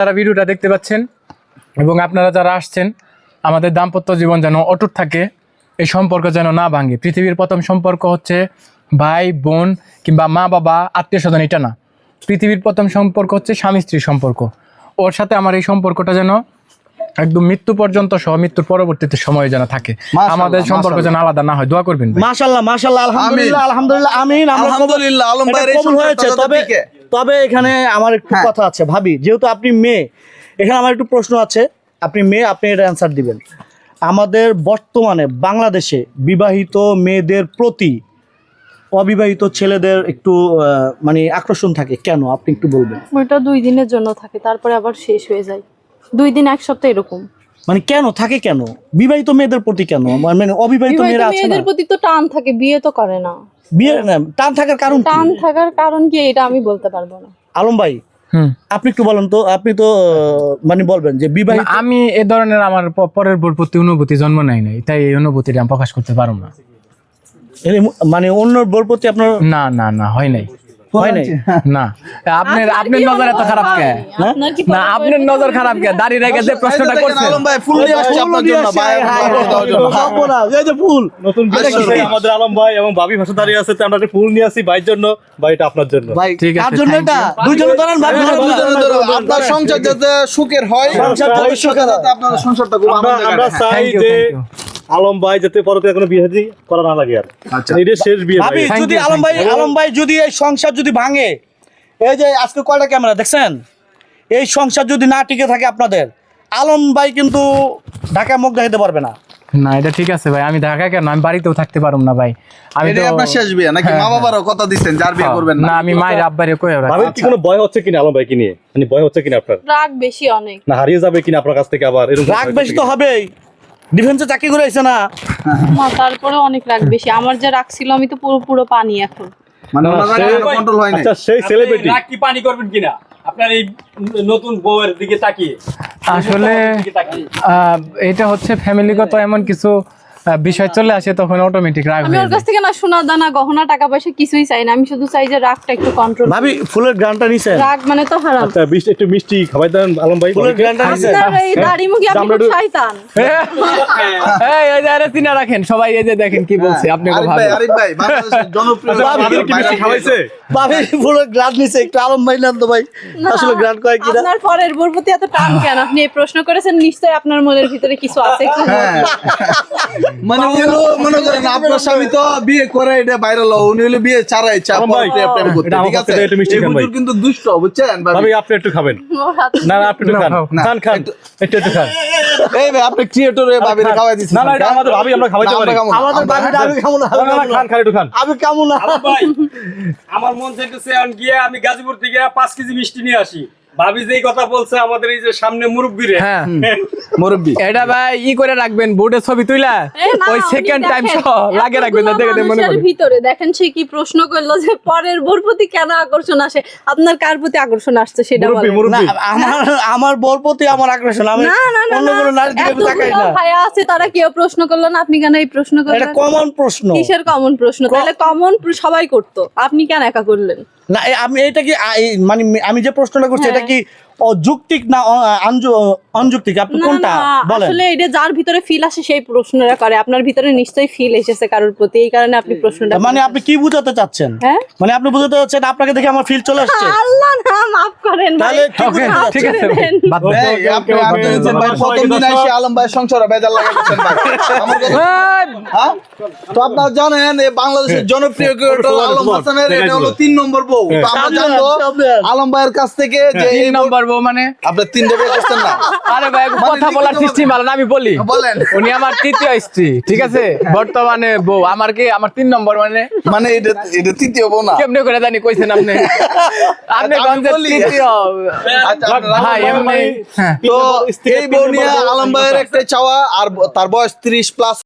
যারা ভিডিওটা দেখতে পাচ্ছেন এবং আপনারা যারা আসছেন আমাদের দাম্পত্য জীবন যেন অটুট থাকে এই সম্পর্ক যেন না ভাঙে। পৃথিবীর প্রথম সম্পর্ক হচ্ছে ভাই বোন কিংবা মা বাবা আত্মীয় স্বজন এটা না। পৃথিবীর প্রথম সম্পর্ক হচ্ছে স্বামী স্ত্রীর সম্পর্ক। ওর সাথে আমার এই সম্পর্কটা যেন একদম মৃত্যু পর্যন্ত সহ মৃত্যুর পরবর্তীতে সময় যেন থাকে। আমাদের সম্পর্ক যেন আলাদা না হয়। দোয়া করবেন ভাই। মাশাল্লাহ মাশাল্লাহ আলহামদুলিল্লাহ আলহামদুলিল্লাহ আমিন। আলহামদুলিল্লাহ আলম কবুল হয়েছে তবে। তবে এখানে আমার একটু হ্যাঁ। কথা আছে ভাবি যেহেতু আপনি মেয়ে এখানে আমার একটু প্রশ্ন আছে আপনি মেয়ে আপনি এটা অ্যান্সার দিবেন। আমাদের বর্তমানে বাংলাদেশে বিবাহিত মেয়েদের প্রতি অবিবাহিত ছেলেদের একটু মানে আকর্ষণ থাকে কেন? আপনি একটু বলবেন। ওইটা দুই দিনের জন্য থাকে তারপরে আবার শেষ হয়ে যায়। দুই দিন এক সপ্তাহ এরকম। মানে কেন? থাকে কেন? বিবাহিত মেয়েদের প্রতি কেন? মানে অবিবাহিত মেয়েরা আছে মেয়েদের প্রতি তো টান থাকে বিয়ে তো করে না। বিয়ে না টান থাকার কারণ টান থাকার কারণ কি? এটা আমি বলতে পারব না। আলম ভাই হুম। আপনি একটু বলেন তো আপনি তো মানে বলবেন যে বিবাহিত আমি এ ধরনের আমার পরের বোর প্রতি অনুভূতি জন্ম নেয় নাই তাই এই অনুভূতিটা আমি প্রকাশ করতে পারব না। মানে অন্য বোর প্রতি আপনার না না না হয় নাই। হয় নাই? না। আপনার আপনার আপনার নজর এত খারাপ হয়? কে না আপনার নজর খারাপ কে? দাঁড়িয়ে রেখে যে প্রশ্নটা এই যে দেখেন, করছেন আলম ভাই ফুল নিয়ে আসছে আপনার জন্য ভাই আপনার জন্য দেওয়ার জন্য। এই যে ফুল। নতুন এটা বিয়ে কি? করছে আমাদের আলম ভাই এবং ভাবি ভাষা দাঁড়িয়ে আছে তো আমরা একটা ফুল নিয়ে আসি ভাইয়ের জন্য ভাইটা আপনার জন্য। ভাই কার জন্য এটা? দুইজনে ধরেন ভাই আপনারা সংসার যাতে সুখের হয় সংসার যাতে যাতে আপনার সংসারটা খুব আমরা আমরা চাই যে thank you. আলম ভাই যাতে পরতে কোনো বিয়ে শাদী করা না লাগে আর। আচ্ছা। এটা শেষ বিয়ে ভাই। যদি আলম ভাই আলম ভাই যদি এই সংসার যদি ভাঙে এই যে আজকে কয়টা ক্যামেরা দেখছেন? এই সংসার যদি না টিকে থাকে আপনাদের আলম ভাই কিন্তু ঢাকায় মুখ দেখাতে পারবে না। না এটা ঠিক আছে ভাই। আমি ঢাকা কেন? আমি বাড়িতেও থাকতে পারব না ভাই। আমি তো আপনার শেষ বিয়ে নাকি মা বাবারও কথা দিচ্ছেন যার বিয়ে করবেন না? আমি মায়ের আব্বারে কই কি কোনো ভয় হচ্ছে কিনা আলম ভাই কি নিয়ে? মানে ভয় হচ্ছে কিনা আপনার? রাগ বেশি অনেক। না হারিয়ে যাবে কিনা আপনার কাছ থেকে আবার? এরকম রাগ বেশি তো হবেই। ডিফেন্সে চাকরি করে আইছে না? তারপরে অনেক রাগ বেশি। আমার যা রাগ ছিল আমি তো পুরো পুরো পানি এখন। মানে কন্ট্রোল হয় না আচ্ছা সেই সেলিব্রিটি রাগ কি পানি করবেন কিনা? আপনার এই নতুন বউয়ের দিকে তাকিয়ে। আসলে এটা হচ্ছে ফ্যামিলিগত এমন কিছু বিষয় চলে আসে তখন অটোমেটিক রাগ আমি হয়ে ওর কাছ থেকে না সোনা দানা গহনা টাকা পয়সা কিছুই চাই না। আমি শুধু চাই যে রাগটা একটু কন্ট্রোল ভাবি ফুলের গ্রানটা নিছেন? রাগ মানে তো হারাম। আচ্ছা মিষ্টি একটু মিষ্টি খাবাই দেন আলম ভাই। ফুলের গ্রানটা নিছেন? আপনার এই দাড়ি মুখি আপনি চামড়াটা- শয়তান। এই এই যে আরে চিনা রাখেন সবাই এই যে দেখেন কি বলছে আপনি আরিফ ভাই আরিফ ভাই বাংলাদেশের জনপ্রিয় আচ্ছা, ভাবির কি মিষ্টি খাওয়াইছে। ভাবি ফুলের গ্রান নিছে একটু আলম ভাই নেন তো ভাই আসলে গ্রান কয় কিনা আপনার পরের বোর প্রতি এত টান কেন? আপনি এই প্রশ্ন করেছেন নিশ্চয়ই আপনার মনের ভিতরে কিছু আছে হ্যাঁ। মানে মনে করেন আপনার স্বামী তো বিয়ে করে এটা ভাইরাল উনি হলো বিয়ে ছাড়াই ঠিক আছে? কিন্তু দুষ্ট বুঝছেন? ভাবি? ভাবি আপনি একটু খাবেন। না না আপনি একটু খান। খান খান। একটু একটু খান। এই ভাই আপনি ক্রিয়েটর হয়ে খান। খাওয়াই না, না, এটা আমাদের ভাবি, আমরা খাওয়াইতে পারি। আমাদের বাড়িতে আমি খাব না। খান খান একটু খান। আমি কেমন না। ভাই আমার মন চাইতেছে গিয়ে আমি গাজীপুর থেকে পাঁচ কেজি মিষ্টি নিয়ে আসি। ভাবি যেই কথা বলছে আমাদের এই যে সামনে মুরব্বী রে। হ্যাঁ। মুরব্বী। এটা ভাই ই করে রাখবেন বোর্ডে ছবি তুইলা ওই সেকেন্ড টাইম সহ লাগে রাখবেন না দেখে মনে করে ভিতরে দেখেন সে কি প্রশ্ন করল যে পরের বোর প্রতি কেন আকর্ষণ আসে? আপনার কার প্রতি আকর্ষণ আসছে সেটা বলেন। না আমার আমার বর প্রতি আমার আগ্রাসন আমি না না না অন্য কোনো নারীর দিকে তাকাই না। ভাইয়া আছে তারা কেউ প্রশ্ন করল না আপনি কেন এই প্রশ্ন এটা করলেন? কমন প্রশ্ন। কিসের কমন প্রশ্ন? তাহলে কমন সবাই করতো আপনি কেন একা করলেন? না আমি এটা কি মানে আমি যে প্রশ্নটা করছি হ্যাঁ। এটা কি অযৌক্তিক না অনযৌক্তিক? আপনি কোনটা? বলেন। আসলে এটা যার ভিতরে ফিল আসে সেই প্রশ্নটা করে। আপনার ভিতরে নিশ্চয়ই ফিল এসেছে কারোর প্রতি এই কারণে আপনি প্রশ্নটা মানে আপনি কি বুঝাতে চাচ্ছেন? হ্যাঁ? মানে আপনি বুঝাতে চাচ্ছেন আপনাকে দেখে আমার ফিল চলে আসছে? আল্লাহ না মাফ করেন তাহলে ঠিক আছে দেন। এই, আপনি আপনি ভাই প্রথম দিন এসে আলম ভাই সংসারে বেজার লাগাইছেন ভাই। আমার কথা হ্যাঁ? তো আপনারা জানেন এই বাংলাদেশের জনপ্রিয় ক্রিয়েটর আলম হাসানের এটা হলো তিন নম্বর বউ তো আমরা জানব আন, সামনে আন। আলম ভাইয়ের কাছ থেকে যে এই বউ- বউ মানে? আপনি তিনটে বিয়ে করছেন না। আরে ভাই কথা বলার সিস্টেম ভালো না আমি বলি। বলেন। উনি আমার তৃতীয় স্ত্রী ঠিক আছে? বর্তমানে বউ। আমার কি আমার তিন নম্বর মানে? মানে এটা এটা তৃতীয় বউ না? কেমনে করে জানি কইছেন আপনি? আপনি গঞ্জের তৃতীয়? আচ্ছা, ভাই এমনি হ্যাঁ। তো এই বউ নিয়ে আলম ভাইয়ের একটা চাওয়া আর ব- তার বয়স ত্রিশ প্লাস